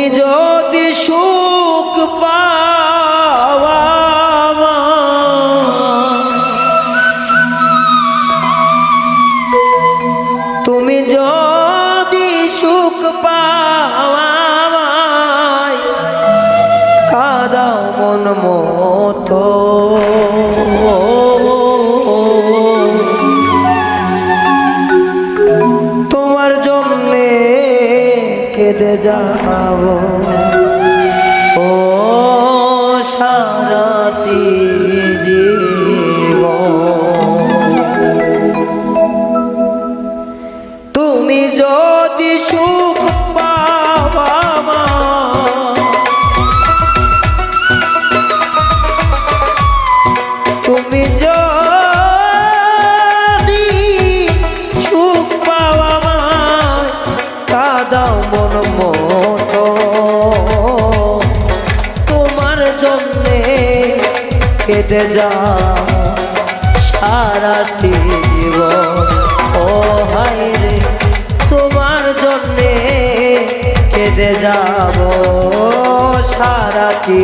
তুমি যদি সুখ পাওয়া তুমি যদি সুখ পাওয়া কাদাও মন মতো। যাব কেঁদে যা সারাটি জীবন। ও হাই রে তোমার জন্যে কেটে যাব। সারাটি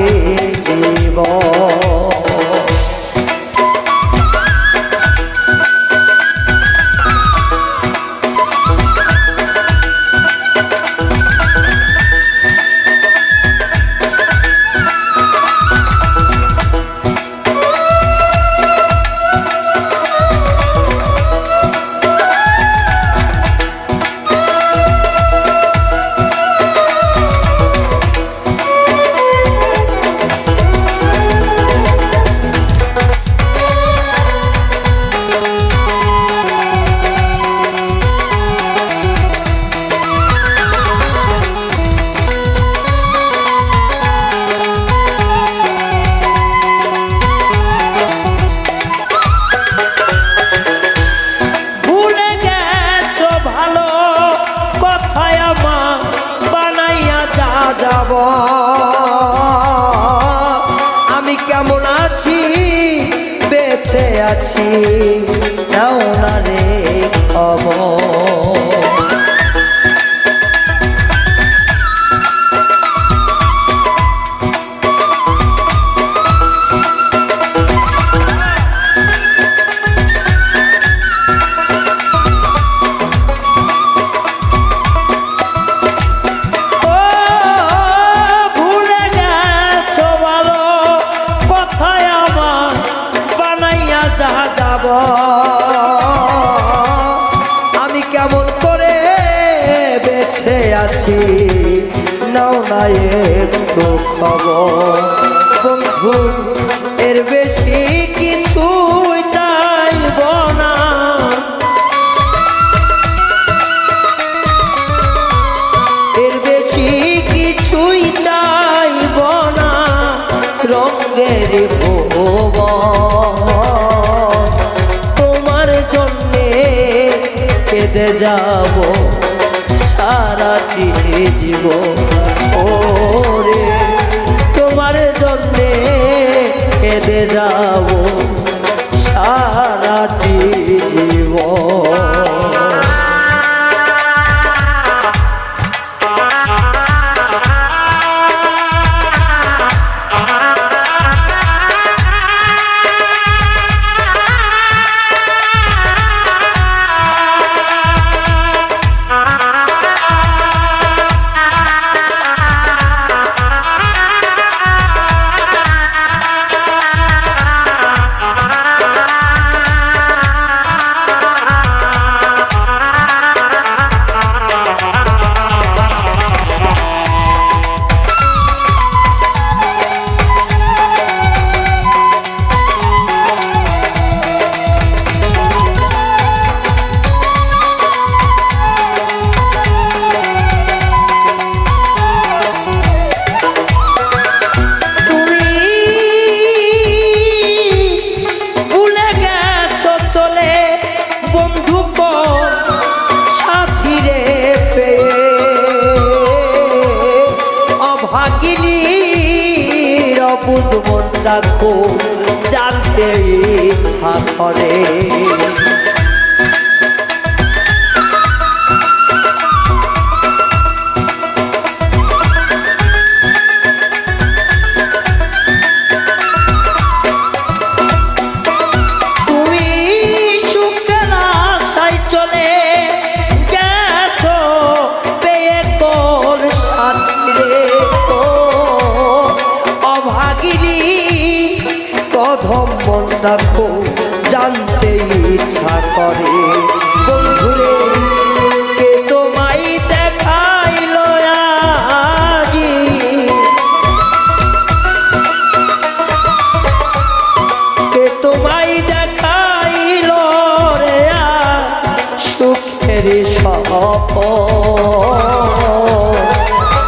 আছি। নাও না একটু খবর বন্ধু, এর বেশি কিছু চাইব না। এর বেশি কিছুই চাইব না। রঙের তোমার জন্যে কেঁদে যাব। সারাটি জীব ওরে তোমার জন্যে কেঁদে যাব। সারাটি জীবন। অভাগিনীর অবুধ মন জানতে ইচ্ছা করে। খুব জানতে ইচ্ছা করে। বন্ধুরে, কে তোমায় দেখাইল আজি কে তোমায় দেখাইল রে সুখের সপ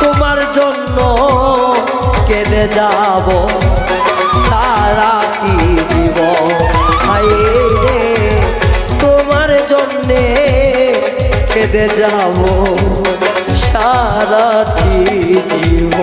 তোমার জন্য কেঁদে যাব। কেঁদে যাব সারা দিব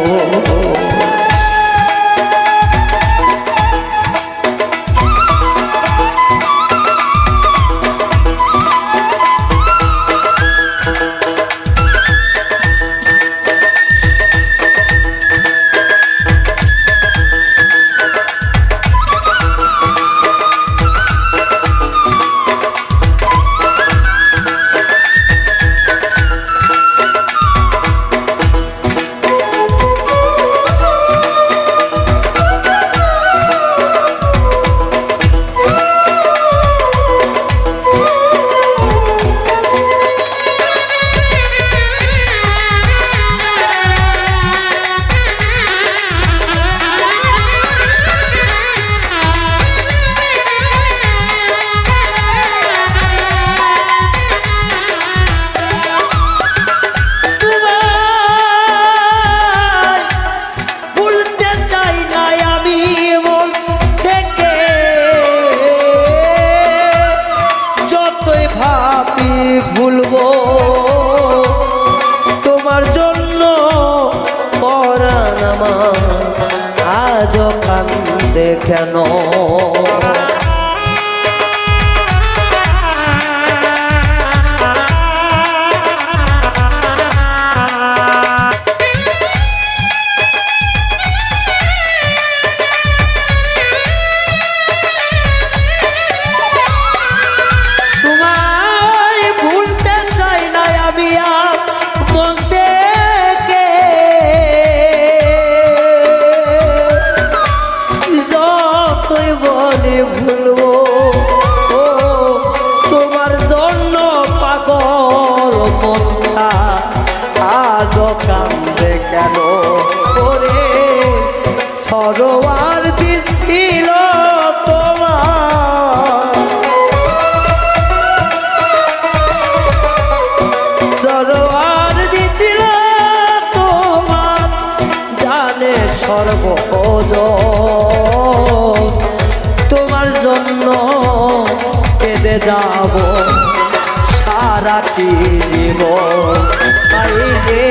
আজও কান্দে কেন? বলি ভুলবো। ও, তোমার জন্য পাগল মনটা আজও কান্দে কেন? ওরে, সরোয়ার দিছিল তোমার। সরোয়ার দিছিল তোমার, জানে সর্বজ যাব সারাটি জীব তাইলে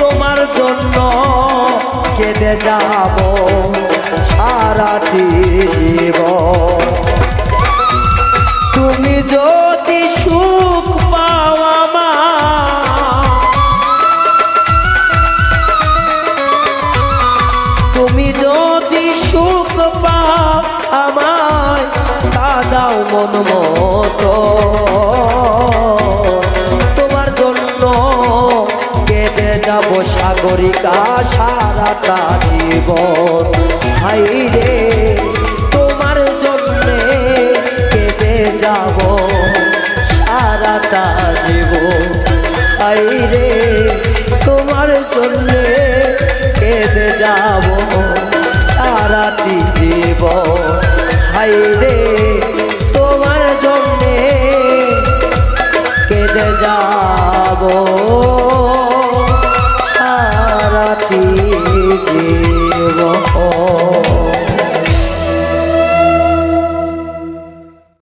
তোমার জন্য কেঁদে যাব সারাটি দেব তুমি যদি সুখ সাগরিকা সারাটা জীবন হাই রে, তোমার জন্যে কেঁদে যাব সারাটা জীবন হাই রে, তোমার জন্যে কেঁদে যাব সারাটি জীবন। হাই রে, তোমার জন্যে কেঁদে যাব। পাতি দেব।